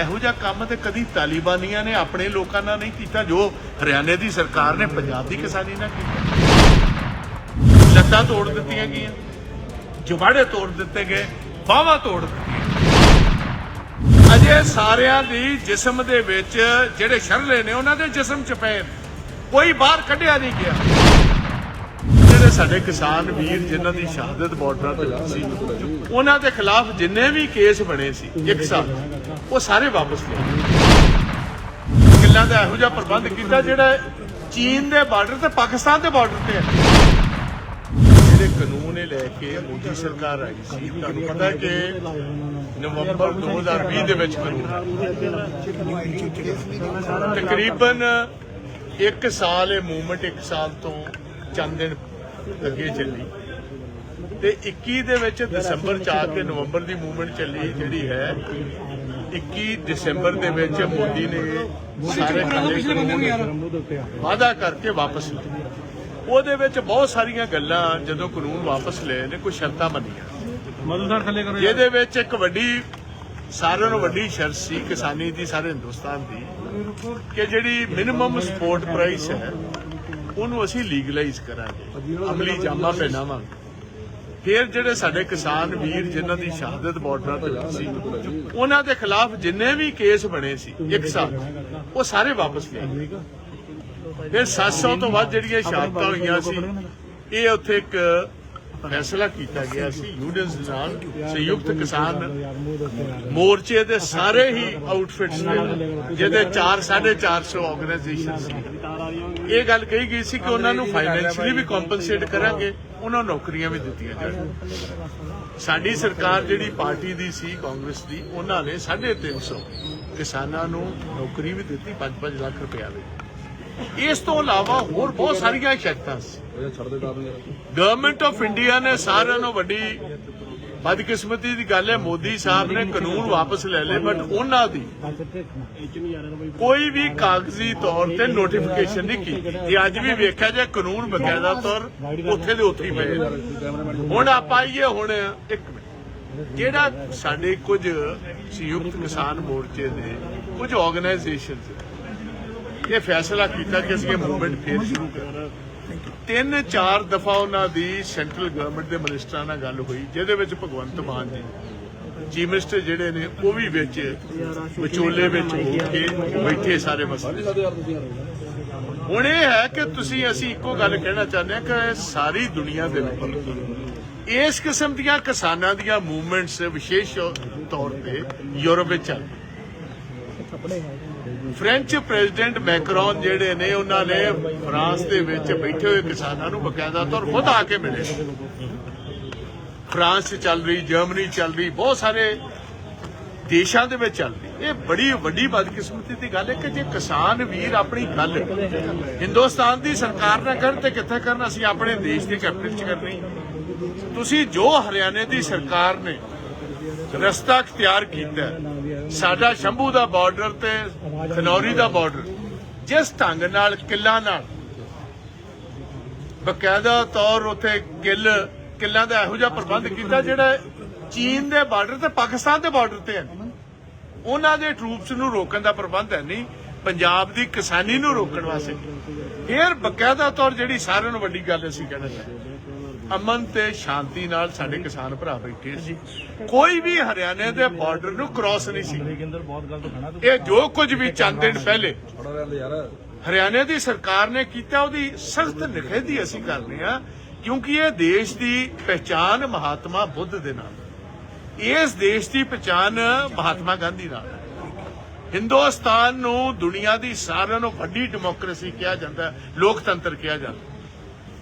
ਇਹੋ ਜਿਹਾ ਕੰਮ ਤੇ ਕਦੀ ਤਾਲਿਬਾਨੀਆਂ ਨੇ ਆਪਣੇ ਲੋਕਾਂ ਨਾਲ ਨਹੀਂ ਕੀਤਾ ਜੋ ਹਰਿਆਣੇ ਦੀ ਸਰਕਾਰ ਨੇ, ਪੰਜਾਬ ਦੀ ਕਿਸਾਨੀ ਨਾਲ ਕੀਤਾ। ਲੱਤਾਂ ਤੋੜ ਦਿੱਤੀਆਂ ਗਈਆਂ, ਜਵਾੜੇ ਤੋੜ ਦਿੱਤੇ ਗਏ, ਬਾਹਾਂ ਤੋੜ ਦਿੱਤੀਆਂ। ਅਜੇ ਸਾਰਿਆਂ ਦੀ ਜਿਸਮ ਦੇ ਵਿੱਚ ਜਿਹੜੇ ਸ਼ਰਲੇ ਨੇ, ਉਹਨਾਂ ਦੇ ਜਿਸਮ ਚ ਪਏ ਕੋਈ ਬਾਹਰ ਕੱਢਿਆ ਨਹੀਂ ਗਿਆ। ਜਿਹੜੇ ਸਾਡੇ ਕਿਸਾਨ ਵੀਰ ਜਿਨ੍ਹਾਂ ਦੀ ਸ਼ਹਾਦਤ ਬਾਰਡਰਾਂ ਤੇ ਸੀ, ਉਹਨਾਂ ਦੇ ਖਿਲਾਫ ਜਿੰਨੇ ਵੀ ਕੇਸ ਬਣੇ ਸੀ, ਇੱਕ ਸਾਲ। ਉਹ ਸਾਰੇ ਵਾਪਸ ਲਿਆ ਕਿੱਲਾਂ ਦਾ ਇਹੋ ਜਿਹਾ ਪ੍ਰਬੰਧ ਕੀਤਾ ਜਿਹੜਾ ਚੀਨ ਦੇ ਬਾਰਡਰ ਤੇ, ਪਾਕਿਸਤਾਨ ਦੇ ਬਾਰਡਰ ਤੇ ਹੈ। ਜਿਹੜੇ ਕਾਨੂੰਨ ਇਹ ਲੈ ਕੇ ਮੋਦੀ ਸਰਕਾਰ ਆਈ ਸੀ, ਤੁਹਾਨੂੰ ਪਤਾ ਹੈ ਕਿ ਨਵੰਬਰ 2020 ਦੇ ਵਿੱਚ ਕਾਨੂੰਨ ਤਕਰੀਬਨ 1 ਸਾਲ ਇਹ ਮੂਵਮੈਂਟ 1 ਸਾਲ ਤੋਂ ਚੰਦ ਦਿਨ ਅੱਗੇ ਚੱਲੀ। ਤੇ 21 ਦੇ ਵਿੱਚ ਦਸੰਬਰ ਚ ਆ ਕੇ ਨਵੰਬਰ ਦੀ ਮੂਵਮੈਂਟ ਚੱਲੀ ਜਿਹੜੀ ਹੈ 21 ਦਸੰਬਰ ਦੇ ਵਿੱਚ ਮੋਦੀ ਨੇ ਸਾਰੇ ਕਾਲੇ ਕਾਨੂੰਨ ਵਾਅਦਾ ਕਰਕੇ ਵਾਪਸ ਲਏ ਉਹਦੇ ਵਿੱਚ ਬਹੁਤ ਸਾਰੀਆਂ ਗੱਲਾਂ ਜਦੋਂ ਕਾਨੂੰਨ ਵਾਪਸ ਲਏ ਨੇ ਕੋਈ ਸ਼ਰਤਾਂ ਮੰਨੀਆਂ। ਮਧੂ ਸਰ ਥੱਲੇ ਕਰੋ ਜਿਹਦੇ ਵਿੱਚ ਇੱਕ ਵੱਡੀ ਸਾਰਿਆਂ ਨੂੰ ਵੱਡੀ ਸ਼ਰਤ ਸੀ ਕਿਸਾਨੀ ਦੀ ਸਾਰੇ ਹਿੰਦੁਸਤਾਨ ਦੀ ਕਿ ਜਿਹੜੀ ਮਿਨੀਮਮ ਸਪੋਰਟ ਪ੍ਰਾਈਸ ਹੈ ਉਹਨੂੰ ਅਸੀਂ ਲੀਗਲਾਈਜ਼ ਕਰਾਂਗੇ। ਅਮਲੀ ਜਾਮਾ ਪਹਿਨਾਵਾਂਗੇ। ਫਿਰ ਜਿਹੜੇ ਸਾਡੇ ਕਿਸਾਨ ਵੀਰ ਜਿਨ੍ਹਾਂ ਦੀ ਸ਼ਹਾਦਤ ਬਾਰਡਰਾਂ ਤੇ ਹੋਈ ਸੀ, ਉਹਨਾਂ ਦੇ ਖਿਲਾਫ ਜਿੰਨੇ ਵੀ ਕੇਸ ਬਣੇ ਸੀ, ਇੱਕ ਸਾਲ, ਉਹ ਸਾਰੇ ਵਾਪਸ ਲਿਆ ਫਿਰ 700 ਤੋਂ ਵੱਧ ਜਿਹੜੀਆਂ ਸ਼ਹਾਦਤਾਂ ਹੋਈਆਂ ਸੀ, ਇਹ ਉੱਥੇ ਇੱਕ ਫੈਸਲਾ ਕੀਤਾ ਗਿਆ ਸੀ ਯੂਨੀਅਨਸ ਨਾਲ ਸੰਯੁਕਤ ਕਿਸਾਨ ਮੋਰਚੇ ਦੇ ਸਾਰੇ ਹੀ ਆਊਟਫਿਟਸ ਨੇ, ਜਿਹਦੇ 4 450 ਆਰਗੇਨਾਈਜੇਸ਼ਨ ਸੀ। ਇਹ ਗੱਲ ਕਹੀ ਗਈ ਸੀ ਕਿ ਉਹਨਾਂ ਨੂੰ ਫਾਈਨੈਂਸ਼ੀਅਲੀ ਵੀ ਕੰਪਨਸੇਟ ਕਰਾਂਗੇ ਉਹਨਾਂ ਨੂੰ ਨੌਕਰੀਆਂ ਵੀ ਦਿੱਤੀਆਂ ਜਾਣਗੀਆਂ ਸਾਡੀ ਸਰਕਾਰ ਜਿਹੜੀ ਪਾਰਟੀ ਦੀ ਸੀ ਕਾਂਗਰਸ ਦੀ ਉਹਨਾਂ ਨੇ 350 ਕਿਸਾਨਾਂ ਨੂੰ ਨੌਕਰੀ ਵੀ ਦਿੱਤੀ 5-5 ਲੱਖ ਰੁਪਏ ਦੇ ਇਸ ਤੋਂ ਇਲਾਵਾ ਹੋਰ ਬਹੁਤ ਸਾਰੀਆਂ ਸ਼ਰਤਾਂ ਸੀ। ਗਵਰਨਮੈਂਟ ਆਫ ਇੰਡੀਆ ਨੇ ਸਾਰਿਆਂ ਨੂੰ ਵੱਡੀ ਬਦਕਿਸਮਤੀ ਦੀ ਗੱਲ ਹੈ, ਮੋਦੀ ਸਾਹਿਬ ਨੇ ਕਾਨੂੰਨ ਵਾਪਸ ਲੈ ਲਏ ਬਟ ਉਹਨਾਂ ਦੀ ਕੋਈ ਵੀ ਕਾਗਜ਼ੀ ਤੌਰ ਤੇ ਨੋਟੀਫਿਕੇਸ਼ਨ ਨਹੀਂ ਕੀਤੀ। ਇਹ ਅੱਜ ਵੀ ਵੇਖਿਆ ਜੇ ਕਾਨੂੰਨ ਬਕਾਇਦਾ ਤੌਰ ਉੱਥੇ ਦੇ ਉੱਥੇ ਹੀ ਪਏ ਹੁਣ ਆਪਾਂ ਆਈਏ ਹੁਣ ਇੱਕ ਜਿਹੜਾ ਸਾਡੇ ਕੁਝ ਸੰਯੁਕਤ ਕਿਸਾਨ ਮੋਰਚੇ ਦੇ ਕੁਝ ਆਰਗੇਨਾਈਜੇਸ਼ਨਸ ਇਹ ਫੈਸਲਾ ਕੀਤਾ ਕਿ ਅਸੀਂ ਇਹ ਮੂਵਮੈਂਟ ਫੇਰ ਸ਼ੁਰੂ ਕਰਾਂਗੇ। ਤਿੰਨ ਚਾਰ ਦਫਾ ਉਹਨਾਂ ਦੀ ਸੈਂਟਰਲ ਗਵਰਨਮੈਂਟ ਦੇ ਮਿਨਿਸਟਰਾਂ ਨਾਲ ਗੱਲ ਹੋਈ, ਜਿਹਦੇ ਵਿੱਚ ਭਗਵੰਤ ਮਾਨ ਜੀ, ਚੀਫ ਮਿਨਿਸਟਰ ਜਿਹੜੇ ਨੇ, ਉਹ ਵੀ ਵਿੱਚ ਵਿਚੋਲੇ ਵਿੱਚ ਹੋ ਕੇ ਬੈਠੇ ਸਾਰੇ ਮਸਲੇ। ਹੁਣ ਇਹ ਹੈ ਕਿ ਤੁਸੀਂ, ਅਸੀਂ ਇੱਕੋ ਗੱਲ ਕਹਿਣਾ ਚਾਹੁੰਦੇ ਹਾਂ ਕਿ ਸਾਰੀ ਦੁਨੀਆ ਦੇ ਵਿੱਚ ਇਸ ਕਿਸਮ ਦੀਆਂ ਕਿਸਾਨਾਂ ਦੀਆਂ ਮੂਵਮੈਂਟਸ ਵਿਸ਼ੇਸ਼ ਤੌਰ ਤੇ ਯੂਰਪ ਵਿੱਚ ਚੱਲ ਫ੍ਰੈਂਚ ਪ੍ਰੈਜ਼ੀਡੈਂਟ ਮੈਕਰੋਨ ਜਿਹੜੇ ਨੇ, ਉਹਨਾਂ ਨੇ ਫਰਾਂਸ ਦੇ ਵਿੱਚ ਬੈਠੇ ਹੋਏ ਕਿਸਾਨਾਂ ਨੂੰ ਬਕਾਇਦਾ ਤੌਰ ਖੁਦ ਆ ਕੇ ਮਿਲੇ। ਫਰਾਂਸ ਚੱਲ ਰਹੀ, ਜਰਮਨੀ ਚੱਲ ਰਹੀ, ਬਹੁਤ ਸਾਰੇ ਦੇਸ਼ਾਂ ਦੇ ਵਿੱਚ ਚੱਲ ਰਹੀ। ਇਹ ਬੜੀ ਵੱਡੀ ਬਦਕਿਸਮਤੀ ਦੀ ਗੱਲ ਹੈ ਕਿ ਜੇ ਕਿਸਾਨ ਵੀਰ ਆਪਣੀ ਗੱਲ ਹਿੰਦੁਸਤਾਨ ਦੀ ਸਰਕਾਰ ਨਾਲ ਕਰਨ ਤੇ ਕਿੱਥੇ ਕਰਨ, ਅਸੀਂ ਆਪਣੇ ਦੇਸ਼ ਦੇ ਕੈਪੀਟਲ 'ਚ ਕਰਨੀ। ਤੁਸੀਂ ਜੋ ਹਰਿਆਣੇ ਦੀ ਸਰਕਾਰ ਨੇ ਰਸਤਾ ਅਖਤਿਆਰ ਕੀਤਾ ਸਾਡਾ ਸ਼ੰਭੂ ਦਾ ਬਾਰਡਰ ਤੇ ਖਨੌਰੀ ਦਾ ਬਾਰਡਰ, ਜਿਸ ਢੰਗ ਨਾਲ, ਕਿੱਲਾਂ ਨਾਲ, ਬਕਾਇਦਾ ਤੌਰ ਉਥੇ ਕਿੱਲ ਕਿੱਲਾਂ ਦਾ ਇਹੋ ਜਿਹਾ ਪ੍ਰਬੰਧ ਕੀਤਾ ਜਿਹੜਾ ਚੀਨ ਦੇ ਬਾਰਡਰ ਤੇ ਪਾਕਿਸਤਾਨ ਦੇ ਬਾਰਡਰ ਤੇ ਹੈ। ਉਹਨਾਂ ਦੇ ਟਰੂਪਸ ਨੂੰ ਰੋਕਣ ਦਾ ਪ੍ਰਬੰਧ ਹੈ ਨਹੀਂ, ਪੰਜਾਬ ਦੀ ਕਿਸਾਨੀ ਨੂੰ ਰੋਕਣ ਵਾਸਤੇ। ਫਿਰ ਬਕਾਇਦਾ ਤੌਰ ਜਿਹੜੀ ਸਾਰਿਆਂ ਨੂੰ ਵੱਡੀ ਗੱਲ ਅਸੀਂ ਕਹਿਣਾ ਚਾਹੁੰਦੇ ਅਮਨ ਤੇ ਸ਼ਾਂਤੀ ਨਾਲ ਸਾਡੇ ਕਿਸਾਨ ਭਰਾ ਬੈਠੇ ਸੀ। ਕੋਈ ਵੀ ਹਰਿਆਣੇ ਦੇ ਬਾਰਡਰ ਨੂੰ ਕ੍ਰਾਸ ਨਹੀਂ ਸੀ। ਇਹ ਜੋ ਕੁਝ ਵੀ ਚੰਦ ਦਿਨ ਪਹਿਲੇ। ਹਰਿਆਣੇ ਦੀ ਸਰਕਾਰ ਨੇ ਕੀਤਾ ਉਹਦੀ ਸਖਤ ਨਿਖੇਧੀ ਅਸੀਂ ਕਰਦੇ ਹਾਂ ਕਿਉਂਕਿ ਇਹ ਦੇਸ਼ ਦੀ ਪਹਿਚਾਨ ਮਹਾਤਮਾ ਬੁੱਧ ਦੇ ਨਾਲ। ਇਸ ਦੇਸ਼ ਦੀ ਪਛਾਣ ਮਹਾਤਮਾ ਗਾਂਧੀ ਨਾਲ। ਹਿੰਦੁਸਤਾਨ ਨੂੰ ਦੁਨੀਆ ਦੀ ਸਾਰਿਆਂ ਨਾਲੋਂ ਵੱਡੀ ਡੈਮੋਕ੍ਰੇਸੀ ਕਿਹਾ ਜਾਂਦਾ ਲੋਕਤੰਤਰ ਕਿਹਾ ਜਾਂਦਾ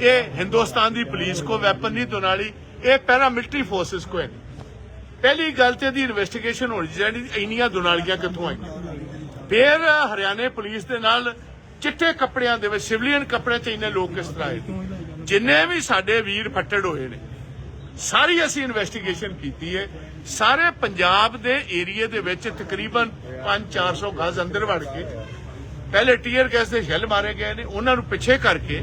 ਇਹ ਹਿੰਦੁਸਤਾਨ ਦੀ ਪੁਲਿਸ ਕੋ ਵੈਪਨ ਨਹੀਂ, ਦੁਨਾਲੀ, ਇਹ ਪੈਰਾਮਿਲਟਰੀ ਫੋਰਸਸ ਕੋ ਹੈ। ਪਹਿਲੀ ਗੱਲ ਤੇ ਦੀ ਇਨਵੈਸਟੀਗੇਸ਼ਨ ਹੋਣੀ ਚਾਹੀਦੀ ਇੰਨੀਆਂ ਦੁਨਾਲੀਆਂ ਕਿੱਥੋਂ ਆਈਆਂ? ਫਿਰ ਹਰਿਆਣੇ ਪੁਲਿਸ ਦੇ ਨਾਲ ਚਿੱਟੇ ਕੱਪੜਿਆਂ ਦੇ ਵਿੱਚ, ਸਿਵਲੀਅਨ ਕੱਪੜੇ ਚ ਇੰਨੇ ਲੋਕ ਕਿਸ ਤਰ੍ਹਾਂ ਆਏ? ਜਿੰਨੇ ਵੀ ਸਾਡੇ ਵੀਰ ਫੱਟੜ ਹੋਏ ਨੇ, ਸਾਰੀ ਅਸੀਂ ਇਨਵੈਸਟੀਗੇਸ਼ਨ ਕੀਤੀ ਹੈ। ਸਾਰੇ ਪੰਜਾਬ ਦੇ ਏਰੀਏ ਦੇ ਵਿੱਚ ਤਕਰੀਬਨ 5-400 ਗਜ਼ ਅੰਦਰ ਵੜ ਕੇ, ਪਹਿਲੇ ਟੀਅਰ ਗੈਸ ਦੇ ਸ਼ੈਲ ਮਾਰੇ ਗਏ ਨੇ, ਉਹਨਾਂ ਨੂੰ ਪਿੱਛੇ ਕਰਕੇ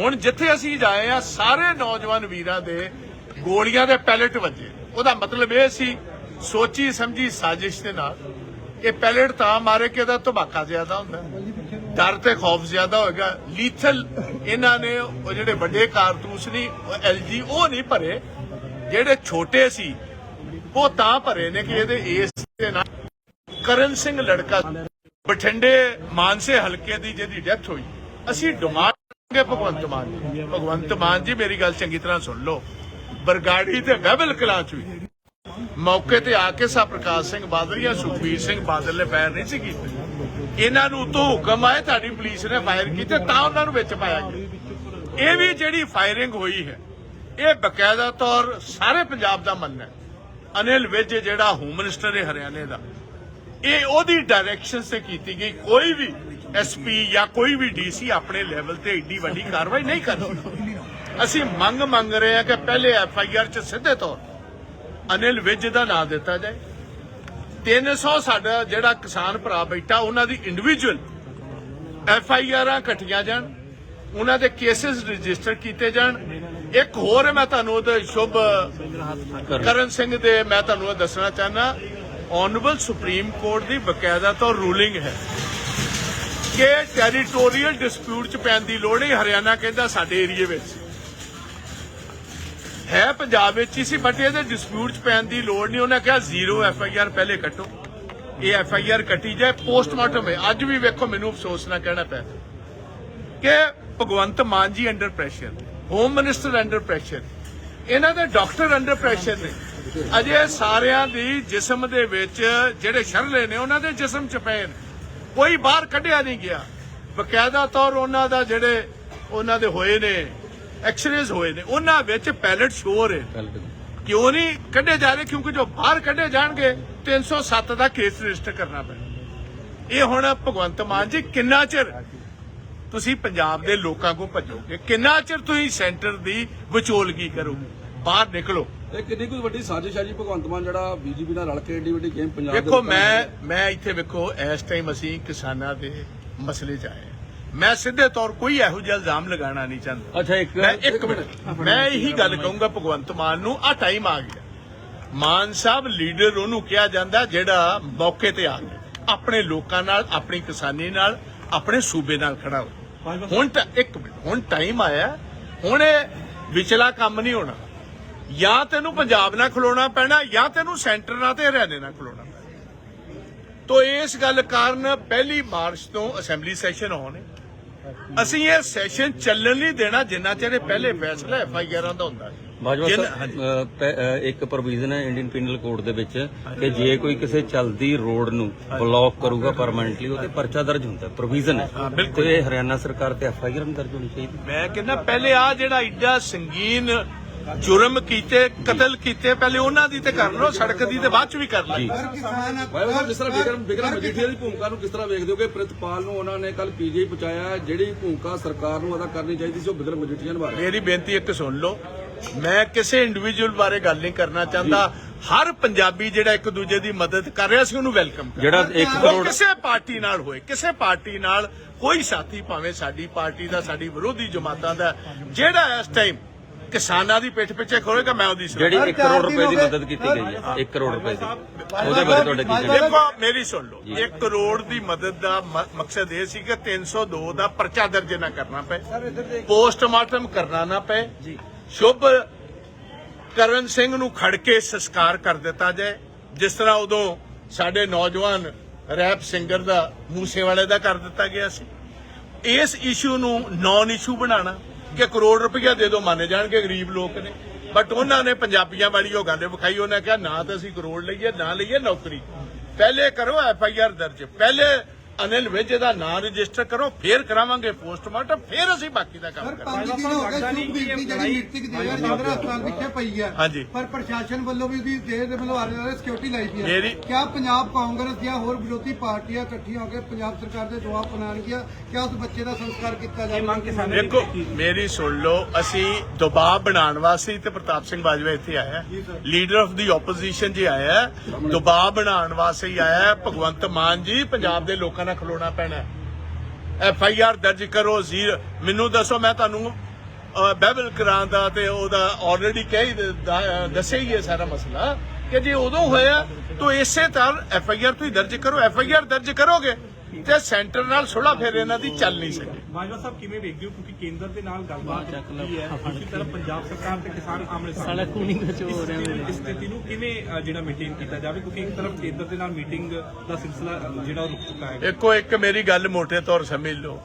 ਹੁਣ ਜਿੱਥੇ ਅਸੀਂ ਜਾਏ ਆ, ਸਾਰੇ ਨੌਜਵਾਨ ਵੀਰਾਂ ਦੇ ਗੋਲੀਆਂ ਦੇ ਪੈਲੇਟ ਵੱਜੇ। ਉਹਦਾ ਮਤਲਬ ਇਹ ਸੀ, ਸੋਚੀ ਸਮਝੀ ਸਾਜ਼ਿਸ਼ ਦੇ ਨਾਲ, ਇਹ ਪੈਲੇਟ ਤਾਂ ਮਾਰੇ ਕਿ ਇਹਦਾ ਧਮਾਕਾ ਜ਼ਿਆਦਾ ਹੁੰਦਾ। ਡਰ ਤੇ ਖੌਫ ਜ਼ਿਆਦਾ ਹੋਏਗਾ। ਲੀਥਲ ਇਹਨਾਂ ਨੇ, ਉਹ ਜਿਹੜੇ ਵੱਡੇ ਕਾਰਤੂਸ ਨਹੀਂ ਐਲਜੀ ਉਹ ਨਹੀਂ ਭਰੇ। ਜਿਹੜੇ ਛੋਟੇ ਸੀ, ਉਹ ਤਾਂ ਭਰੇ ਨੇ ਕਿ ਇਹਦੇ ਇਸ ਦੇ ਨਾਲ ਕਰਨ ਸਿੰਘ ਲੜਕਾ, ਬਠਿੰਡੇ ਮਾਨਸੇ ਹਲਕੇ ਦੀ ਜਿਹਦੀ ਡੈਥ ਹੋਈ। ਅਸੀਂ ਡਿਮਾਂਡ ਕਰਾਂਗੇ ਭਗਵੰਤ ਮਾਨ ਜੀ? ਭਗਵੰਤ ਮਾਨ ਜੀ, ਮੇਰੀ ਗੱਲ ਚੰਗੀ ਤਰ੍ਹਾਂ ਸੁਣ ਲਓ। ਬਰਗਾੜੀ ਤੇ ਵਹਿਬਲ ਕਲਾਂ ਵੀ। ਮੌਕੇ ਤੇ ਆ ਕੇ ਸਾ ਪ੍ਰਕਾਸ਼ ਸਿੰਘ ਬਾਦਲ ਜਾਂ ਸਿੰਘ ਬਾਦਲ ਨੇ ਫਾਇਰ ਨਹੀਂ ਸੀ ਕੀਤੇ। ਇਹਨਾਂ ਨੂੰ ਉਤੋਂ ਹੁਕਮ ਆਏ ਤੁਹਾਡੀ ਪੁਲਿਸ ਨੇ ਫਾਇਰ ਕੀਤੇ, ਤਾਂ ਉਹਨਾਂ ਨੂੰ ਵਿੱਚ ਪਾਇਆ ਗਿਆ। ਇਹ ਵੀ ਜਿਹੜੀ ਫਾਇਰਿੰਗ ਹੋਈ ਹੈ, ਇਹ ਬਕਾਇਦਾ ਤੌਰ ਸਾਰੇ ਪੰਜਾਬ ਦਾ ਮੰਨਣਾ ਹੈ। ਅਨਿਲ ਵਿਜ ਜਿਹੜਾ ਹੋਮ ਮਿਨਿਸਟਰ ਹੈ ਹਰਿਆਣੇ ਦਾ, ਇਹ ਉਹਦੀ ਡਾਇਰੈਕਸ਼ਨ ਤੇ ਕੀਤੀ ਗਈ। ਕੋਈ ਵੀ ਐਸਪੀ ਜਾਂ ਕੋਈ ਵੀ ਡੀਸੀ ਆਪਣੇ ਲੈਵਲ ਤੇ ਏਡੀ ਵੱਡੀ ਕਾਰਵਾਈ ਨਹੀਂ ਕਰ ਸਕਦਾ। ਅਸੀਂ ਮੰਗ ਮੰਗ ਰਹੇ ਹਾਂ ਕਿ ਪਹਿਲੇ ਐਫ ਆਈ ਆਰ ਚ ਸਿੱਧੇ ਤੌਰ ਅਨਿਲ ਵਿਜ ਦਾ ਨਾਮ ਦਿੱਤਾ ਜਾਏ। 300 ਸਾਡਾ ਜਿਹੜਾ ਕਿਸਾਨ ਭਰਾ ਬੈਠਾ ਉਹਨਾਂ ਦੀ ਇੰਡੀਵਿਜੂਅਲ ਐਫ ਆਈ ਆਰਾਂ ਕੱਟੀਆਂ ਜਾਣ ਉਹਨਾਂ ਦੇ ਕੇਸਿਸ ਰਜਿਸਟਰ ਕੀਤੇ ਜਾਣ। ਇੱਕ ਹੋਰ ਮੈਂ ਤੁਹਾਨੂੰ ਉਹਦੇ ਸ਼ੁਭ ਕਰਨ ਸਿੰਘ ਦੇ ਮੈਂ ਤੁਹਾਨੂੰ ਇਹ ਦੱਸਣਾ ਚਾਹਨਾ ਆਨਰੇਬਲ ਸੁਪਰੀਮ ਕੋਰਟ ਦੀ ਬਕਾਇਦਾ ਤੋਂ ਰੂਲਿੰਗ ਹੈ। ਕਿ ਟੈਰੀਟੋਰੀਅਲ ਡਿਸਪਿਊਟ ਚ ਪੈਣ ਦੀ ਲੋੜ ਨਹੀਂ। ਹਰਿਆਣਾ ਕਹਿੰਦਾ ਸਾਡੇ ਏਰੀਏ ਵਿੱਚ। ਹੈ ਪੰਜਾਬ ਵਿੱਚ ਹੀ ਸੀ ਬਟ ਇਹਦੇ ਡਿਸਪਿਊਟ ਚ ਪੈਣ ਦੀ ਲੋੜ ਨਹੀਂ। ਉਹਨਾਂ ਕਿਹਾ ਜ਼ੀਰੋ ਐਫ ਆਈ ਆਰ ਪਹਿਲੇ ਕੱਟੋ। ਇਹ ਐਫ ਆਈ ਆਰ ਕੱਟੀ ਜਾਏ, ਪੋਸਟਮਾਰਟਮ ਹੈ ਅੱਜ ਵੀ ਵੇਖੋ, ਮੈਨੂੰ ਅਫਸੋਸ ਨਾ ਕਹਿਣਾ ਪੈ ਕਿ Bhagwant Mann ji under pressure home minister under pressure ਇਹਨਾਂ ਦੇ ਡਾਕਟਰ ਅੰਡਰ ਪ੍ਰੈਸ਼ਰ ਨੇ। ਅਜੇ ਸਾਰਿਆਂ ਦੀ ਜਿਸਮ ਦੇ ਵਿੱਚ ਜਿਹੜੇ ਸ਼ਰਲੇ ਨੇ, ਉਹਨਾਂ ਦੇ ਜਿਸਮ ਚ ਪਏ ਨੇ। ਕੋਈ ਬਾਹਰ ਕੱਢਿਆ ਨਹੀਂ ਗਿਆ। ਬਕਾਇਦਾ ਤੌਰ ਉਹਨਾਂ ਦਾ ਜਿਹੜੇ ਉਹਨਾਂ ਦੇ ਹੋਏ ਨੇ ਐਕਸਰੇਜ਼ ਹੋਏ ਨੇ ਉਹਨਾਂ ਵਿੱਚ ਪੈਲਟ ਸ਼ੋਰ ਹੈ ਕਿਉਂ ਨਹੀਂ ਕੱਢੇ ਜਾ ਰਹੇ? ਕਿਉਂਕਿ ਜੋ ਬਾਹਰ ਕੱਢੇ ਜਾਣਗੇ 307 ਦਾ ਕੇਸ ਰਜਿਸਟਰ ਕਰਨਾ ਪੈਣਾ। ਇਹ ਹੁਣ ਭਗਵੰਤ ਮਾਨ ਜੀ ਕਿੰਨਾ ਚਿਰ ਤੁਸੀਂ ਪੰਜਾਬ ਦੇ ਲੋਕਾਂ ਕੋ ਭੱਜੋਗੇ? ਕਿੰਨਾ ਚਿਰ ਤੁਸੀਂ ਸੈਂਟਰ ਦੀ ਵਿਚੋਲਗੀ ਕਰੋਗੇ? ਬਾਹਰ ਨਿਕਲੋ। ਇਹ ਕਿੰਨੀ ਕੋਈ ਵੱਡੀ ਸਾਜ਼ਿਸ਼ ਹੈ ਜੀ? ਭਗਵੰਤ ਮਾਨ ਜਿਹੜਾ ਬੀਜੇਪੀ ਨਾਲ ਰਲ ਕੇ ਏਡੀ ਵੱਡੀ ਗੇਮ ਪੰਜਾਬ ਦੇ ਲੋਕਾਂ ਮੈਂ ਮੈਂ ਇੱਥੇ ਵੇਖੋ ਇਸ ਟਾਈਮ ਅਸੀਂ ਕਿਸਾਨਾਂ ਦੇ ਮਸਲੇ 'ਚ ਆਏ। ਮੈਂ ਸਿੱਧੇ ਤੌਰ ਕੋਈ ਇਹੋ ਜਿਹਾ ਇਲਜ਼ਾਮ ਲਗਾਉਣਾ ਨਹੀਂ ਚਾਹੁੰਦਾ। ਅੱਛਾ ਇੱਕ ਮੈਂ ਇੱਕ ਮਿੰਟ। ਮੈਂ ਇਹੀ ਗੱਲ ਕਹੂੰਗਾ ਭਗਵੰਤ ਮਾਨ ਨੂੰ ਆ ਟਾਈਮ ਆ ਗਿਆ। ਮਾਨ ਸਾਹਿਬ ਲੀਡਰ ਉਹਨੂੰ ਕਿਹਾ ਜਾਂਦਾ ਜਿਹੜਾ ਮੌਕੇ ਤੇ ਆ ਕੇ ਆਪਣੇ ਲੋਕਾਂ ਨਾਲ ਆਪਣੀ ਕਿਸਾਨੀ ਨਾਲ ਆਪਣੇ ਸੂਬੇ ਨਾਲ ਖੜਾ ਹੋ। ਹੁਣ ਤਾਂ ਇੱਕ ਮਿੰਟ ਹੁਣ ਟਾਈਮ ਆਇਆ। ਹੁਣ ਇਹ ਵਿਚਲਾ ਕੰਮ ਨਹੀਂ ਹੋਣਾ। ਜਾਂ ਤੈਨੂੰ ਪੰਜਾਬ ਨਾਲ ਖਲੋਣਾ ਪੈਣਾ ਜਾਂ ਤੈਨੂੰ ਸੈਂਟਰ ਨਾਲ ਤੇ ਹਰਿਆਣੇ ਨਾਲ ਖਲੋਣਾ ਪੈਣਾ। ਤੋ ਇਸ ਗੱਲ ਕਾਰਨ ਪਹਿਲੀ ਮਾਰਚ ਤੋਂ ਅਸੈਂਬਲੀ ਸੈਸ਼ਨ ਹੋਣੇ ਅਸੀਂ ਇਹ ਸੈਸ਼ਨ ਚੱਲਣ ਨਹੀਂ ਦੇਣਾ ਜਿੰਨਾ ਚਿਰ ਇਹ ਪਹਿਲੇ ਫੈਸਲਾ ਐਫ ਆਈ ਆਰਾਂ ਦਾ ਹੁੰਦਾ ਹੈ। ਬਾਜਵਾ ਇੱਕ ਪ੍ਰੋਵੀਜ਼ਨ ਹੈ ਇੰਡੀਅਨ ਪੀਨਲ ਕੋਡ ਦੇ ਵਿੱਚ ਕਿ ਜੇ ਕੋਈ ਕਿਸੇ ਚਲਦੀ ਰੋਡ ਨੂੰ ਬਲੌਕ ਕਰੂਗਾ ਪਰਮਨੈਂਟਲੀ ਉਹਤੇ ਪਰਚਾ ਦਰਜ ਹੁੰਦਾ ਪ੍ਰੋਵੀਜ਼ਨ ਹੈ। ਤੇ ਇਹ ਹਰਿਆਣਾ ਸਰਕਾਰ ਤੇ ਐਫ ਆਈ ਆਰ ਦਰਜ ਹੋਣੀ ਚਾਹੀਦੀ। ਮੈਂ ਕਹਿੰਦਾ ਪਹਿਲੇ ਆ ਜਿਹੜਾ ਏਡਾ ਸੰਗੀਨ ਜੁਰਮ ਕੀਤੇ ਕਤਲ ਕੀਤੇ ਪਹਿਲੇ ਉਹਨਾਂ ਦੀ ਤੇ ਕਰ ਲਓ ਸੜਕ ਦੀ ਤੇ ਬਾਅਦ ਚ ਵੀ ਕਰ ਲਈ ਭਾਈ ਸਾਹਿਬ ਜਿਸ ਤਰ੍ਹਾਂ ਵਿਕਰਮ ਵਿਕਰਮ ਮਜੀਠੀਆ ਦੀ ਭੂਮਿਕਾ ਨੂੰ ਕਿਸ ਤਰ੍ਹਾਂ ਵੇਖਦੇ ਹੋ ਕਿ ਪ੍ਰਿਤਪਾਲ ਨੂੰ ਉਹਨਾਂ ਨੇ ਕੱਲ ਪੀਜੀਆਈ ਪਹੁੰਚਾਇਆ ਹੈ। ਜਿਹੜੀ ਭੂਮਿਕਾ ਸਰਕਾਰ ਨੂੰ ਅਦਾ ਕਰਨੀ ਚਾਹੀਦੀ ਸੀ ਉਹ ਵਿਕਰਮ ਮਜੀਠੀਆ ਨਿਭਾ ਰਿਹਾ ਮੇਰੀ ਬੇਨਤੀ ਇੱਕ ਸੁਣ ਲਓ। ਮੈਂ ਕਿਸੇ ਇੰਡੀਵਿਜੂਅਲ ਬਾਰੇ ਗੱਲ ਨਹੀਂ ਕਰਨਾ ਚਾਹੁੰਦਾ। ਹਰ ਪੰਜਾਬੀ ਜਿਹੜਾ ਇੱਕ ਦੂਜੇ ਦੀ ਮਦਦ ਕਰ ਰਿਹਾ ਸੀ ਉਹਨੂੰ ਵੈਲਕਮ ਕਰ ਜਿਹੜਾ 1 ਉਹ ਕਰੋੜ ਕਿਸੇ ਪਾਰਟੀ ਨਾਲ ਹੋਏ ਕਿਸੇ ਪਾਰਟੀ ਨਾਲ ਕੋਈ ਸਾਥੀ ਭਾਵੇਂ ਸਾਡੀ ਪਾਰਟੀ ਦਾ ਸਾਡੀ ਵਿਰੋਧੀ ਜਮਾਤਾਂ ਦਾ ਜਿਹੜਾ ਇਸ ਟਾਈਮ ਕਿਸਾਨਾਂ ਦੀ ਪਿੱਠ ਪਿੱਛੇ ਖੋਲੇਗਾ ਮੈਂ ਉਹਦੀ ਸੁਣਾਂ। ਜਿਹੜੀ 1 ਕਰੋੜ ਰੁਪਏ ਦੀ ਮਦਦ ਕੀਤੀ ਗਈ ਹੈ। 1 ਕਰੋੜ ਰੁਪਏ ਦੀ। ਉਹਦੇ ਬਾਰੇ ਤੁਹਾਡਾ ਕੀ ਦੇਖੋ ਮੇਰੀ ਸੁਣ ਲਓ। 1 ਕਰੋੜ ਦੀ ਮਦਦ ਦਾ ਮਕਸਦ ਇਹ ਸੀ ਕਿ 302 ਦਾ ਪਰਚਾ ਦਰਜ ਨਾ ਕਰਨਾ ਪਏ। ਪੋਸਟਮਾਰਟਮ ਕਰਨਾ ਨਾ ਪਏ। ਸ਼ੁਭ ਕਰਨ ਸਿੰਘ ਨੂੰ ਖੜ ਕੇ ਸੰਸਕਾਰ ਕਰ ਦਿੱਤਾ ਜਾਏ। ਜਿਸ ਤਰ੍ਹਾਂ ਉਦੋਂ ਸਾਡੇ ਨੌਜਵਾਨ ਰੈਪ ਸਿੰਗਰ ਦਾ ਮੂਸੇ ਵਾਲੇ ਦਾ ਕਰ ਦਿੱਤਾ ਗਿਆ ਸੀ। ਇਸ ਇਸ਼ੂ ਨੂੰ ਨਾਨ ਇਸ਼ੂ ਬਣਾਉਣਾ। ਕਿ ਕਰੋੜ ਰੁਪਈਆ ਦੇ ਦਿਓ ਮੰਨ ਜਾਣਗੇ ਗਰੀਬ ਲੋਕ ਨੇ। ਬਟ ਉਹਨਾਂ ਨੇ ਪੰਜਾਬੀਆਂ ਵਾਲੀ ਉਹ ਗੱਲ ਵਿਖਾਈ, ਉਹਨਾਂ ਕਿਹਾ, ਨਾ ਤਾਂ ਅਸੀਂ ਕਰੋੜ ਲਈਏ, ਨਾ ਲਈਏ ਨੌਕਰੀ। ਪਹਿਲੇ ਕਰੋ ਐਫ ਆਈ ਆਰ ਦਰਜ। ਪਹਿਲੇ ਅਨਿਲ ਵਿਜ ਦਾ ਨਾਂ ਰਜਿਸਟਰ ਕਰੋ ਫੇਰ ਕਰਾਵਾਂਗੇ ਪੋਸਟਮਾਰਟਮ ਫੇਰ ਅਸੀਂ ਬਾਕੀ ਦਾ ਕੰਮ ਕਰਾਂਗੇ। ਪੰਜ ਦਿਨ ਹੋ ਗਏ ਸੁਖਬੀਰ ਦੀ ਜਿਹੜੀ ਮ੍ਰਿਤਕ ਦੇਹ ਰਜਿੰਦਰ ਹਸਪਤਾਲ ਵਿਖੇ ਪਈ ਹੈ। ਹਾਂਜੀ। ਪਰ ਪ੍ਰਸ਼ਾਸਨ ਵੱਲੋਂ ਵੀ ਉਹਦੀ ਦੇਹ ਦੇ ਵੱਲੋਂ ਦੁਆਲੇ ਸਿਕਿਉਰਿਟੀ ਲਾਈ ਪਈ ਹੈ। ਕਿਆ ਪੰਜਾਬ ਕਾਂਗਰਸ ਦੀਆਂ ਹੋਰ ਵਿਰੋਧੀ ਪਾਰਟੀਆਂ ਇਕੱਠੀਆਂ ਹੋ ਕੇ ਪੰਜਾਬ ਸਰਕਾਰ ਦੇ ਜਵਾਬ ਬਣਾਉਣਗੀਆਂ ਕਿਆ ਉਸ ਬੱਚੇ ਦਾ ਸੰਸਕਾਰ ਕੀਤਾ ਜਾਵੇ ਦੇਖੋ ਮੇਰੀ ਸੁਣ ਲਓ ਅਸੀਂ ਦਬਾਅ ਬਣਾਉਣ ਵਾਸਤੇ ਤੇ ਪ੍ਰਤਾਪ ਸਿੰਘ ਬਾਜਵਾ ਇੱਥੇ ਆਇਆ ਲੀਡਰ ਆਫ ਦੀ ਆਪੋਜੀਸ਼ਨ ਜੀ ਆਇਆ ਹੈ। ਦਬਾਅ ਬਣਾਉਣ ਵਾਸਤੇ ਹੀ ਆਇਆ ਹੈ। ਭਗਵੰਤ ਮਾਨ ਜੀ ਪੰਜਾਬ ਦੇ ਲੋਕਾਂ ਨਾਲ ਖਲੋਣਾ ਪੈਣਾ। ਐਫ ਆਈ ਆਰ ਦਰਜ ਕਰੋ ਜ਼ੀਰ। ਮੈਨੂੰ ਦੱਸੋ ਮੈਂ ਤੁਹਾਨੂੰ ਅਹ, ਬਹਿਬਲ ਕਰਾਂ ਦਾ ਤੇ ਉਹਦਾ ਆਲਰੇਡੀ ਕਹਿ ਹੀ ਦੱਸਿਆ ਹੀ ਹੈ ਸਾਰਾ ਮਸਲਾ ਕਿ ਜੇ ਉਦੋਂ ਹੋਇਆ ਤਾਂ ਇਸੇ ਤਰ੍ਹਾਂ ਐਫ ਆਈ ਆਰ ਤੁਸੀਂ ਦਰਜ ਕਰੋ। ਐਫ ਆਈ ਆਰ ਦਰਜ ਕਰੋਗੇ? ਤੇ ਸੈਂਟਰ ਨਾਲ ਸੁਲਾ ਫਿਰ ਇਹਨਾਂ ਦੀ ਚੱਲ ਨਹੀਂ ਸਕੇ। ਬਾਜਵਾ ਸਾਹਿਬ ਕਿਵੇਂ ਵੇਖਦੇ ਹੋ? ਕਿਉਂਕਿ ਕੇਂਦਰ ਦੇ ਨਾਲ ਗੱਲਬਾਤ ਕੀ ਹੈ। ਦੂਸਰੀ ਤਰਫ ਪੰਜਾਬ ਸਰਕਾਰ ਤੇ ਕਿਸਾਨ ਆਮਣੇ ਸਾਹਮਣੇ ਖੂਨੀ ਵਿੱਚ ਹੋ ਰਹੇ ਨੇ ਇਸ ਸਥਿਤੀ ਨੂੰ ਕਿਵੇਂ ਜਿਹੜਾ ਮੇਨਟੇਨ ਕੀਤਾ ਜਾਵੇ? ਕਿਉਂਕਿ ਇੱਕ ਤਰਫ ਕੇਂਦਰ ਦੇ ਨਾਲ ਮੀਟਿੰਗ ਦਾ ਸਿਲਸਿਲਾ ਜਿਹੜਾ ਰੁਕ ਚੁੱਕਾ ਹੈ। ਇੱਕੋ ਇੱਕ ਮੇਰੀ ਗੱਲ ਮੋٹے ਤੌਰ ਸਮਝ ਲਓ।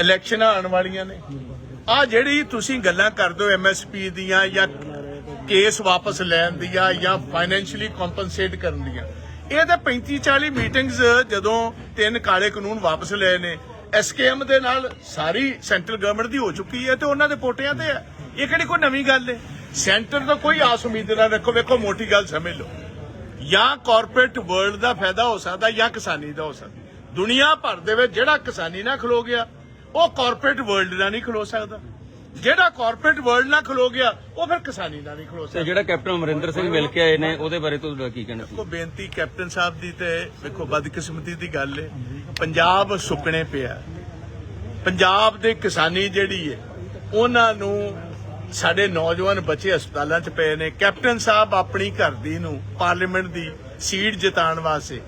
ਇਲੈਕਸ਼ਨਾਂ ਆਉਣ ਵਾਲੀਆਂ ਨੇ। ਆ ਜਿਹੜੀ ਤੁਸੀਂ ਗੱਲਾਂ ਕਰਦੇ ਹੋ ਐਮਐਸਪੀ ਦੀਆਂ ਜਾਂ ਕੇਸ ਵਾਪਸ ਲੈਣ ਦੀਆਂ ਜਾਂ ਫਾਈਨੈਂਸ਼ੀਅਲੀ ਕੰਪਨਸੇਟ ਕਰਨ ਦੀਆਂ ਇਹ ਤਾਂ 35 40 ਮੀਟਿੰਗਸ ਜਦੋਂ ਤਿੰਨ ਕਾਲੇ ਕਾਨੂੰਨ ਵਾਪਸ ਲਏ ਨੇ। ਐਸਕੇਐਮ ਦੇ ਨਾਲ ਸਾਰੀ ਸੈਂਟਰਲ ਗਵਰਨਮੈਂਟ ਦੀ ਹੋ ਚੁੱਕੀ ਹੈ ਤੇ ਉਹਨਾਂ ਦੇ ਪੋਟਿਆਂ ਤੇ ਹੈ। ਇਹ ਕਿਹੜੀ ਕੋਈ ਨਵੀਂ ਗੱਲ ਹੈ? ਸੈਂਟਰ ਤੋਂ ਕੋਈ ਆਸ ਉਮੀਦ ਨਾ ਰੱਖੋ, ਵੇਖੋ, ਮੋਟੀ ਗੱਲ ਸਮਝ ਲਓ। ਜਾਂ ਕਾਰਪੋਰੇਟ ਵਰਲਡ ਦਾ ਫਾਇਦਾ ਹੋ ਸਕਦਾ, ਜਾਂ ਕਿਸਾਨੀ ਦਾ ਹੋ ਸਕਦਾ। ਦੁਨੀਆ ਭਰ ਦੇ ਵਿੱਚ ਜਿਹੜਾ ਕਿਸਾਨੀ ਨਾਲ ਖਲੋ ਗਿਆ, ਉਹ ਕਾਰਪੋਰੇਟ ਵਰਲਡ ਨਾਲ ਨਹੀਂ ਖਲੋ ਸਕਦਾ। ਜਿਹੜਾ ਕਾਰਪੋਰੇਟ ਵਰਲਡ ਨਾਲ ਖਲੋ ਗਿਆ ਉਹ ਫਿਰ ਕਿਸਾਨੀ ਨਾਲ ਨਹੀਂ ਖਲੋ ਤੇ ਸਕਦਾ। ਜਿਹੜਾ ਕੈਪਟਨ ਅਮਰਿੰਦਰ ਸਿੰਘ ਮਿਲ ਕੇ ਆਏ ਨੇ ਉਹਦੇ ਬਾਰੇ ਤੁਹਾਡਾ ਕੀ ਕਹਿਣਾ ਸੀ? ਕੋ ਬੇਨਤੀ ਕੈਪਟਨ ਸਾਹਿਬ ਦੀ ਤੇ ਵੇਖੋ ਬਦਕਿਸਮਤੀ ਦੀ ਗੱਲ ਹੈ ਪੰਜਾਬ ਸੁੱਕਣੇ ਪਿਆ। ਪੰਜਾਬ ਦੇ ਕਿਸਾਨੀ ਜਿਹੜੀ ਹੈ ਉਹਨਾਂ ਨੂੰ ਸਾਡੇ ਨੌਜਵਾਨ ਬੱਚੇ ਹਸਪਤਾਲਾਂ 'ਚ ਪਏ ਨੇ। ਕੈਪਟਨ ਸਾਹਿਬ ਆਪਣੀ ਘਰ ਦੀ ਨੂੰ ਪਾਰਲੀਮੈਂਟ ਦੀ ਸੀਟ ਜਿਤਾਉਣ ਵਾਸਤੇ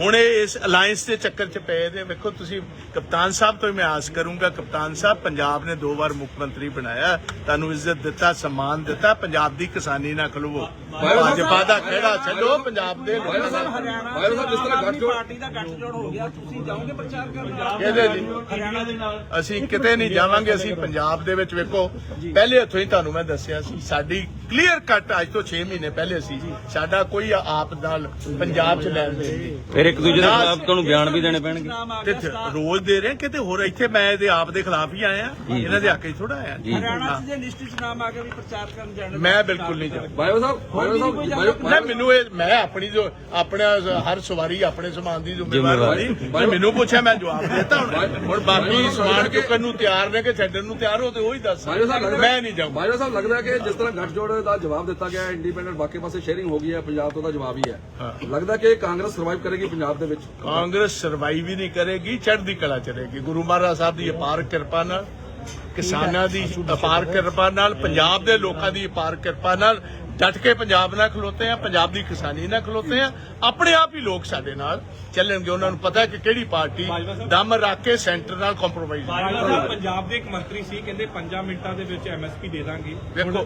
ਹੁਣ ਇਹ ਇਸ ਅਲਾਈਅੰਸ ਦੇ ਚੱਕਰ 'ਚ ਪਏ ਨੇ। ਵੇਖੋ ਤੁਸੀਂ ਕਪਤਾਨ ਸਾਹਿਬ ਤੋਂ ਮੈਂ ਆਸ ਕਰੂੰਗਾ ਕਪਤਾਨ ਸਾਹਿਬ ਪੰਜਾਬ ਨੇ ਦੋ ਵਾਰ ਮੁੱਖ ਮੰਤਰੀ ਬਣਾਇਆ। ਤੁਹਾਨੂੰ ਇੱਜ਼ਤ ਦਿੱਤਾ ਸਨਮਾਨ ਦਿੱਤਾ। ਪੰਜਾਬ ਦੀ ਕਿਸਾਨੀ ਨਾਲ ਖਲਵੋ। ਭਾਜਪਾ ਦਾ ਖੇੜਾ ਛੱਡੋ ਪੰਜਾਬ ਦੇ ਲੋਕਾਂ। ਦਾ ਬਾਇਓ ਸਾਹਿਬ ਜਿਸ ਤਰ੍ਹਾਂ ਗੱਠਜੋੜ ਪਾਰਟੀ ਦਾ ਗੱਠਜੋੜ ਹੋ ਗਿਆ ਤੁਸੀਂ ਜਾਓਗੇ ਪ੍ਰਚਾਰ ਕਰਨ? ਕਿਹਦੇ ਲਈ ਹਰਿਆਣਾ ਦੇ ਨਾਲ। ਅਸੀਂ ਕਿਤੇ ਨਹੀਂ ਜਾਵਾਂਗੇ ਅਸੀਂ ਪੰਜਾਬ ਦੇ ਵਿੱਚ ਵੇਖੋ। ਪਹਿਲੇ ਹੱਥੋਂ ਹੀ ਤੁਹਾਨੂੰ ਮੈਂ ਦੱਸਿਆ ਸੀ ਸਾਡੀ ਕਲੀਅਰ ਕੱਟ ਅੱਜ ਤੋਂ 6 ਮਹੀਨੇ ਪਹਿਲੇ ਸੀ ਸਾਡਾ ਕੋਈ ਆਪ ਨਾਲ ਪੰਜਾਬ 'ਚ ਲੈਣ ਨਹੀਂ। ਫਿਰ ਇੱਕ ਦੂਜੇ ਦੇ ਖਿਲਾਫ ਤੁਹਾਨੂੰ ਬਿਆਨ ਵੀ ਦੇਣੇ ਪੈਣਗੇ। ਸਟਾਰ ਰੋਜ਼ ਦੇ ਰਹੇ ਕਿਤੇ ਹੋਰ? ਇੱਥੇ ਮੈਂ ਇਹਦੇ ਆਪ ਦੇ ਖਿਲਾਫ ਹੀ ਆਇਆ। ਇਹਨਾਂ ਦੇ ਹੱਕ 'ਚ ਥੋੜਾ ਆਇਆ। ਹਰਿਆਣਾ ਚ ਜੇ ਲਿਸਟ ਚ ਨਾਮ ਆ ਗਿਆ ਵੀ ਪ੍ਰਚਾਰ ਕਰਨ ਜਾਣਾ ਮੈਂ ਬਿਲਕੁਲ ਨਹੀਂ ਜਾਊਂ ਬਾਇਓ ਸਾਹਿਬ ਬਾਇਓ ਸਾਹਿਬ ਨਾ ਮੈਨੂੰ ਇਹ ਮੈਂ ਆਪਣੀ ਜੋ ਆਪਣਾ ਹਰ ਸਵਾਰੀ ਆਪਣੇ ਸਮਾਨ ਦੀ ਜ਼ਿੰਮੇਵਾਰ। ਵਾਲੀ ਮੈਨੂੰ ਪੁੱਛਿਆ ਮੈਂ ਜਵਾਬ ਦਿੱਤਾ ਹੁਣ। ਹੁਣ ਬਾਕੀ ਸਮਾਨ ਚੁੱਕਣ ਨੂੰ ਤਿਆਰ ਨੇ ਕਿ ਛੱਡਣ ਨੂੰ ਤਿਆਰ ਹੋ ਤੇ ਉਹੀ ਦੱਸ ਬਾਇਓ ਸਾਹਿਬ ਮੈਂ ਨਹੀਂ ਜਾਊਂ ਬਾਇਓ ਸਾਹਿਬ ਲੱਗਦਾ ਕਿ ਜਿਸ ਤਰ੍ਹਾਂ ਗੱਠਜੋੜ ਦਾ ਜਵਾਬ ਦਿੱਤਾ ਗਿਆ ਇੰਡੀਪੈਂਡੈਂਟ ਬਾਕੀ ਪਾਸੇ ਸ਼ੇਅਰਿੰਗ ਹੋ ਗਈ ਹੈ ਪੰਜਾਬ ਤੋਂ ਦਾ ਜਵਾਬ ਹੀ ਹੈ। ਲੱਗਦਾ ਕਿ ਕਾਂਗਰਸ ਸਰਵਾਈਵ ਕਰੇਗੀ ਪੰਜਾਬ ਦੇ ਵਿੱਚ? ਕਾਂਗਰਸ ਸਰਵਾਈਵ ਹੀ ਨਹੀਂ ਕਰੇਗੀ ਚੜ੍ਹਦੀ ਕਲਾ ਚਲੇਗੀ ਗੁਰੂ ਮਹਾਰਾਜ ਸਾਹਿਬ ਦੀ ਅਪਾਰ ਕਿਰਪਾ ਨਾਲ ਕਿਸਾਨਾਂ ਦੀ ਅਪਾਰ ਕਿਰਪਾ ਨਾਲ ਪੰਜਾਬ ਦੇ ਲੋਕਾਂ ਦੀ ਅਪਾਰ ਕਿਰਪਾ ਨਾਲ ਡਟ ਕੇ ਪੰਜਾਬ ਨਾਲ ਖਲੋਤੇ ਆ ਪੰਜਾਬ ਦੀ ਕਿਸਾਨੀ ਨਾਲ ਖਲੋਤੇ ਆ ਆਪਣੇ ਆਪ ਹੀ ਲੋਕ ਸਾਡੇ ਨਾਲ ਚੱਲਣਗੇ। ਉਹਨਾਂ ਨੂੰ ਪਤਾ ਕਿ ਕਿਹੜੀ ਪਾਰਟੀ ਦਮ ਰੱਖ ਕੇ ਸੈਂਟਰ ਨਾਲ ਕੰਪਰੋਮਾਈਜ਼ ਪੰਜਾਬ ਦੇ ਇੱਕ ਮੰਤਰੀ ਸੀ ਕਹਿੰਦੇ 5 ਮਿੰਟਾਂ ਦੇ ਵਿੱਚ ਐਮਐਸਪੀ ਦੇ ਦਾਂਗੇ।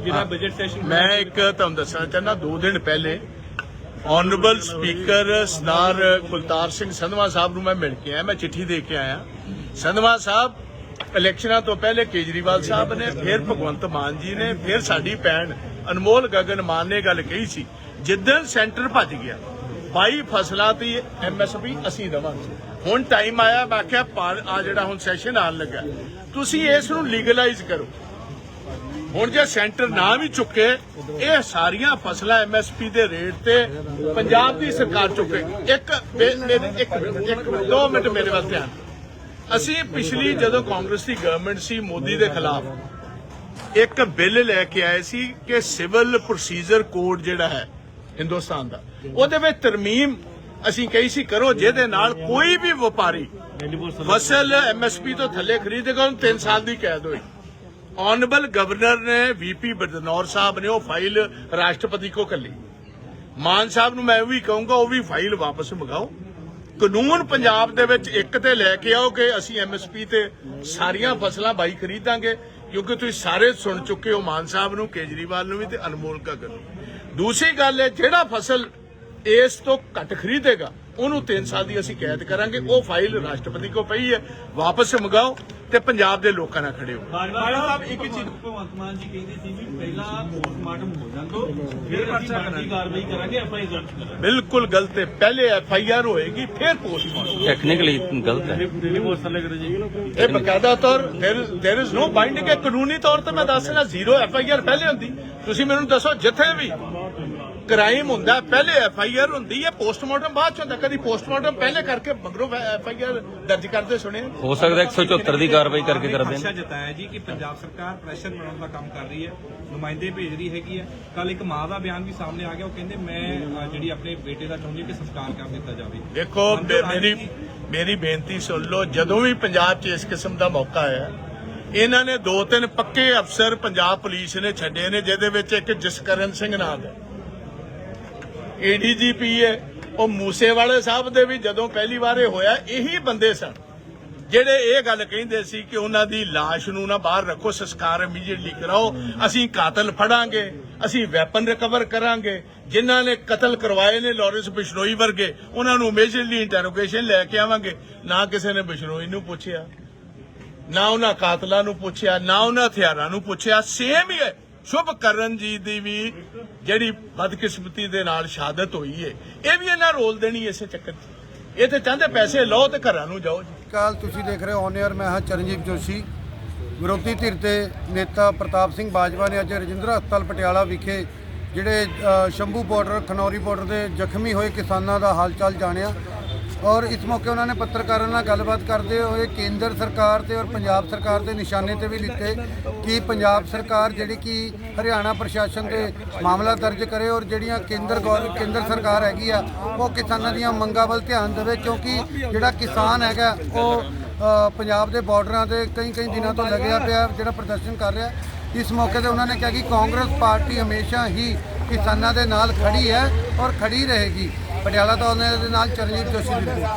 ਜਿਹੜਾ ਬਜਟ ਸੈਸ਼ਨ ਮੈਂ ਇੱਕ ਤੁਹਾਨੂੰ ਦੱਸਣਾ ਚਾਹੁੰਦਾ ਦੋ ਦਿਨ ਪਹਿਲੇ ਆਨਰੇਬਲ ਸਪੀਕਰ ਸਰਦਾਰ ਕੁਲਤਾਰ ਸਿੰਘ ਸੰਧਵਾ ਸਾਹਿਬ ਨੂੰ ਮੈਂ ਮਿਲ ਕੇ ਆਇਆ ਮੈਂ ਚਿੱਠੀ ਦੇ ਕੇ ਆਇਆ। ਸੰਧਵਾ ਸਾਹਿਬ ਇਲੈਕਸ਼ਨਾਂ ਤੋਂ ਪਹਿਲੇ ਕੇਜਰੀਵਾਲ ਸਾਹਿਬ ਨੇ ਫਿਰ ਭਗਵੰਤ ਮਾਨ ਜੀ ਨੇ ਫਿਰ ਸਾਡੀ ਭੈਣ ਅਨਮੋਲ ਗਗਨ ਮਾਨ ਨੇ ਗੱਲ ਕਹੀ ਸੀ ਜਿੱਦਣ ਸੈਂਟਰ ਭੱਜ ਗਿਆ 22 ਫਸਲਾਂ ਦੀ ਐਮਐਸਪੀ ਅਸੀਂ ਦੇਵਾਂਗੇ। ਹੁਣ ਟਾਈਮ ਆਇਆ ਮੈਂ ਕਿਹਾ ਆ ਜਿਹੜਾ ਹੁਣ ਸੈਸ਼ਨ ਆਉਣ ਲੱਗਾ ਤੁਸੀਂ ਇਸ ਨੂੰ ਲੀਗਲਾਈਜ਼ ਕਰੋ। ਹੁਣ ਜੇ ਸੈਂਟਰ ਨਾ ਵੀ ਚੁੱਕੇ ਇਹ ਸਾਰੀਆਂ ਫਸਲਾਂ ਐਮਐਸਪੀ ਦੇ ਰੇਟ ਤੇ ਪੰਜਾਬ ਦੀ ਸਰਕਾਰ ਚੁੱਕੇ ਇੱਕ ਇੱਕ ਮਿੰਟ, ਦੋ ਮਿੰਟ ਮੇਰੇ ਵੱਲ ਧਿਆਨ ਅਸੀਂ ਪਿਛਲੀ ਜਦੋਂ ਕਾਂਗਰਸ ਦੀ ਗਵਰਨਮੈਂਟ ਸੀ ਮੋਦੀ ਦੇ ਖਿਲਾਫ ਇੱਕ ਬਿੱਲ ਲੈ ਕੇ ਆਏ ਸੀ ਕਿ ਸਿਵਲ ਪ੍ਰੋਸੀਜਰ ਕੋਡ ਜਿਹੜਾ ਹੈ ਹਿੰਦੁਸਤਾਨ ਦਾ, ਉਹਦੇ ਵਿੱਚ ਤਰਮੀਮ ਅਸੀਂ ਕਹੀ ਸੀ ਕਰੋ, ਜਿਹਦੇ ਨਾਲ ਕੋਈ ਵੀ ਵਪਾਰੀ ਫਸਲ ਐਮਐਸਪੀ ਤੋਂ ਥੱਲੇ ਖਰੀਦੇਗਾ, ਉਹਨੂੰ 3 ਸਾਲ ਦੀ ਕੈਦ ਹੋਈ। ਆਨਰੇਬਲ ਗਵਰਨਰ ਨੇ ਵੀਪੀ ਬਦਨੌਰ ਸਾਹਿਬ ਨੇ ਉਹ ਫਾਈਲ ਰਾਸ਼ਟਰਪਤੀ ਕੋ ਕੱਲੀ। ਮਾਨ ਸਾਹਿਬ ਨੂੰ ਮੈਂ ਇਹ ਵੀ ਕਹੂੰਗਾ, ਉਹ ਵੀ ਫਾਈਲ ਵਾਪਸ ਮੰਗਾਓ। ਕਾਨੂੰਨ ਪੰਜਾਬ ਦੇ ਵਿੱਚ ਇੱਕ ਤੇ ਲੈ ਕੇ ਆਓ ਕਿ ਅਸੀਂ ਐਮਐਸਪੀ ਤੇ ਸਾਰੀਆਂ ਫਸਲਾਂ ਬਾਈ ਖਰੀਦਾਂਗੇ ਕਿਉਂਕਿ ਤੁਸੀਂ ਸਾਰੇ ਸੁਣ ਚੁੱਕੇ ਹੋ ਮਾਨ ਸਾਹਿਬ ਨੂੰ, ਕੇਜਰੀਵਾਲ ਨੂੰ ਵੀ ਤੇ ਅਨਮੋਲ ਗਗਨ ਨੂੰ। ਦੂਸਰੀ ਗੱਲ ਹੈ, ਜਿਹੜਾ ਫਸਲ ਇਸ ਤੋਂ ਘੱਟ ਖਰੀਦੇਗਾ ਉਹਨੂੰ 3 ਸਾਲ ਦੀ ਅਸੀਂ ਕੈਦ ਕਰਾਂਗੇ ਉਹ ਫਾਈਲ ਰਾਸ਼ਟਰਪਤੀ ਕੋ ਪਈ ਹੈ ਵਾਪਸ ਮੰਗਾਓ ਤੇ ਪੰਜਾਬ ਦੇ ਲੋਕਾਂ ਨਾਲ ਖੜੇ ਹੋ ਬਾਜਵਾ ਸਾਹਿਬ ਇੱਕ ਚੀਜ਼ ਭਗਵੰਤ ਮਾਨ ਜੀ ਕਹਿੰਦੇ ਸੀ ਵੀ ਪਹਿਲਾਂ ਪੋਸਟਮਾਰਟਮ ਹੋ ਜਾਂਦੋ ਫਿਰ ਅਸੀਂ ਬਣਦੀ ਕਾਰਵਾਈ ਕਰਾਂਗੇ ਐਫ ਆਈ ਦਰਜ ਕਰਾਂਗੇ ਬਿਲਕੁਲ ਗਲਤ ਹੈ ਪਹਿਲੇ ਐਫ ਆਈ ਆਰ ਹੋਏਗੀ ਫਿਰ ਪੋਸਟਮਾਰਟਮ ਟੈਕਨੀਕਲੀ ਗਲਤ ਹੈ ਇਹ ਬਕਾਇਦਾ ਤੌਰ देयर इज नो ਬਾਈਂਡਿੰਗ ਹੈ ਕਾਨੂੰਨੀ ਤੌਰ ਤੇ ਮੈਂ ਦੱਸ ਰਿਹਾ ਜ਼ੀਰੋ ਐਫ ਆਈ ਆਰ ਪਹਿਲੇ ਹੁੰਦੀ ਤੁਸੀਂ ਮੈਨੂੰ ਦੱਸੋ ਜਿੱਥੇ ਵੀ ਕ੍ਰਾਈਮ ਹੁੰਦਾ ਪਹਿਲੇ ਐਫ ਆਈ ਆਰ ਹੁੰਦੀ ਹੈ ਪੋਸਟਮਾਰਟਮ ਬਾਅਦ ਚ ਹੁੰਦਾ ਕਦੀ ਪੋਸਟਮਾਰਟਮ ਪਹਿਲੇ ਕਰਕੇ ਮਗਰੋਂ ਐਫ ਆਈ ਆਰ ਦਰਜ ਕਰਦੇ ਸੁਣੇ ਹੋ ਸਕਦਾ 174 ਦੀ ਕਾਰਵਾਈ ਕਰਕੇ ਕਰ ਦੇਣ ਆਸ਼ਾ ਜਤਾਇਆ ਜੀ ਕਿ ਪੰਜਾਬ ਸਰਕਾਰ ਪ੍ਰੈਸ਼ਰ ਬਣਾਉਣ ਦਾ ਕੰਮ ਕਰ ਰਹੀ ਹੈ ਨੁਮਾਇੰਦੇ ਭੇਜ ਰਹੀ ਹੈਗੀ ਹੈ। ਕੱਲ ਇੱਕ ਮਾਂ ਦਾ ਬਿਆਨ ਵੀ ਸਾਹਮਣੇ ਆ ਗਿਆ ਉਹ ਕਹਿੰਦੇ ਮੈਂ ਜਿਹੜੀ ਆਪਣੇ ਬੇਟੇ ਦਾ ਚਾਹੁੰਦੀ ਕਿ ਸੰਸਕਾਰ ਕਰ ਦਿੱਤਾ ਜਾਵੇ। ਦੇਖੋ ਮੇਰੀ? ਮੇਰੀ ਬੇਨਤੀ ਸੁਣ ਲਓ ਜਦੋਂ ਵੀ ਪੰਜਾਬ 'ਚ ਇਸ ਕਿਸਮ ਦਾ ਮੌਕਾ ਆਇਆ ਇਹਨਾਂ ਨੇ ਦੋ ਤਿੰਨ ਪੱਕੇ ਅਫਸਰ ਪੰਜਾਬ ਪੁਲਿਸ ਨੇ ਛੱਡੇ ਨੇ ਜਿਹਦੇ ਵਿੱਚ ਇੱਕ ਜਸਕਰਨ ਸਿੰਘ ਨਾਮ ਹੈ। ਏਡੀਜੀਪੀ ਹੈ। ਉਹ ਮੂਸੇਵਾਲੇ ਸਾਹਿਬ ਦੇ ਵੀ ਜਦੋਂ ਪਹਿਲੀ ਵਾਰ ਇਹ ਹੋਇਆ, ਇਹੀ ਬੰਦੇ ਸਨ। ਜਿਹੜੇ ਇਹ ਗੱਲ ਕਹਿੰਦੇ ਸੀ ਕਿ ਉਹਨਾਂ ਦੀ ਲਾਸ਼ ਨੂੰ ਨਾ ਬਾਹਰ ਰੱਖੋ, ਸੰਸਕਾਰ ਇਮੀਡੀਏਟਲੀ ਕਰਾਓ। ਅਸੀਂ ਕਾਤਲ ਫੜਾਂਗੇ, ਅਸੀਂ ਵੈਪਨ ਰਿਕਵਰ ਕਰਾਂਗੇ। ਜਿਨ੍ਹਾਂ ਨੇ ਕਤਲ ਕਰਵਾਏ ਨੇ, ਲਾਰੈਂਸ ਬਿਸ਼ਨੋਈ ਵਰਗੇ, ਉਹਨਾਂ ਨੂੰ ਇਮੀਡੀਏਟਲੀ ਇੰਟਰੋਗੇਸ਼ਨ ਲੈ ਕੇ ਆਵਾਂਗੇ। ਨਾ ਕਿਸੇ ਨੇ ਬਿਸ਼ਨੋਈ ਨੂੰ ਪੁੱਛਿਆ, ਨਾ ਉਹਨਾਂ ਕਾਤਲਾਂ ਨੂੰ ਪੁੱਛਿਆ, ਨਾ ਉਹਨਾਂ ਹਥਿਆਰਾਂ ਨੂੰ ਪੁੱਛਿਆ। ਸੇਮ ਹੀ ਹੈ। ਸ਼ੁਭ ਕਰਨ ਜੀ ਦੀ ਵੀ ਜਿਹੜੀ ਬਦਕਿਸਮਤੀ ਦੇ ਨਾਲ ਸ਼ਹਾਦਤ ਹੋਈ ਹੈ ਇਹ ਵੀ ਇਹਨਾਂ ਰੋਲ ਦੇਣੀ ਇਸੇ ਚੱਕਰ 'ਚ। ਇਹ ਤੇ ਚਾਹੁੰਦੇ ਪੈਸੇ ਲਓ ਤੇ ਘਰਾਂ ਨੂੰ ਜਾਓ ਜੀ। ਕਾਲ ਤੁਸੀਂ ਦੇਖ ਰਹੇ ਹੋ ਔਨ 에ਅਰ ਮੈਂ ਹਾਂ ਚਰਨਜੀਤ ਜੋਸ਼ੀ। ਵਿਰੋਧੀ ਧਿਰ ਦੇ ਨੇਤਾ ਪ੍ਰਤਾਪ ਸਿੰਘ ਬਾਜਵਾ ਨੇ ਅੱਜ ਰਜਿੰਦਰ ਹਸਪਤਾਲ ਪਟਿਆਲਾ ਵਿਖੇ ਜਿਹੜੇ ਸ਼ੰਭੂ ਬਾਰਡਰ ਖਨੌਰੀ ਬਾਰਡਰ ਦੇ ਜ਼ਖਮੀ ਹੋਏ ਕਿਸਾਨਾਂ ਦਾ ਹਾਲਚਾਲ ਜਾਣਿਆ। ਔਰ ਇਸ ਮੌਕੇ ਉਹਨਾਂ ਨੇ ਪੱਤਰਕਾਰਾਂ ਨਾਲ ਗੱਲਬਾਤ ਕਰਦੇ ਹੋਏ ਕੇਂਦਰ ਸਰਕਾਰ ਤੇ ਔਰ ਪੰਜਾਬ ਸਰਕਾਰ ਦੇ ਨਿਸ਼ਾਨੇ ਤੇ ਵੀ ਲਿੱਤੇ ਕਿ ਪੰਜਾਬ ਸਰਕਾਰ ਜਿਹੜੀ ਕਿ ਹਰਿਆਣਾ ਪ੍ਰਸ਼ਾਸਨ 'ਤੇ ਮਾਮਲਾ ਦਰਜ ਕਰੇ ਔਰ ਜਿਹੜੀਆਂ ਕੇਂਦਰ ਗੌਰ, ਕੇਂਦਰ ਸਰਕਾਰ ਹੈਗੀ ਆ, ਉਹ ਕਿਸਾਨਾਂ ਦੀਆਂ ਮੰਗਾਂ ਵੱਲ ਧਿਆਨ ਦੇਵੇ ਕਿਉਂਕਿ ਜਿਹੜਾ ਕਿਸਾਨ ਹੈਗਾ, ਉਹ ਪੰਜਾਬ ਦੇ ਬਾਰਡਰਾਂ ਤੇ ਕਈ ਕਈ ਦਿਨਾਂ ਤੋਂ ਲੱਗਿਆ ਪਿਆ ਜਿਹੜਾ ਪ੍ਰਦਰਸ਼ਨ ਕਰ ਰਿਹਾ। ਇਸ ਮੌਕੇ ਤੇ ਉਹਨਾਂ ਨੇ ਕਿਹਾ ਕਿ ਕਾਂਗਰਸ ਪਾਰਟੀ ਹਮੇਸ਼ਾ ਹੀ ਕਿਸਾਨਾਂ ਦੇ ਨਾਲ ਖੜੀ ਹੈ ਔਰ ਖੜੀ ਰਹੇਗੀ। ਪਟਿਆਲਾ ਤੋਂ ਉਹਨਾਂ ਦੇ ਨਾਲ ਚਰਨਜੀਤ ਜੋਸ਼ੀ ਦੀ ਰਿਪੋਰਟ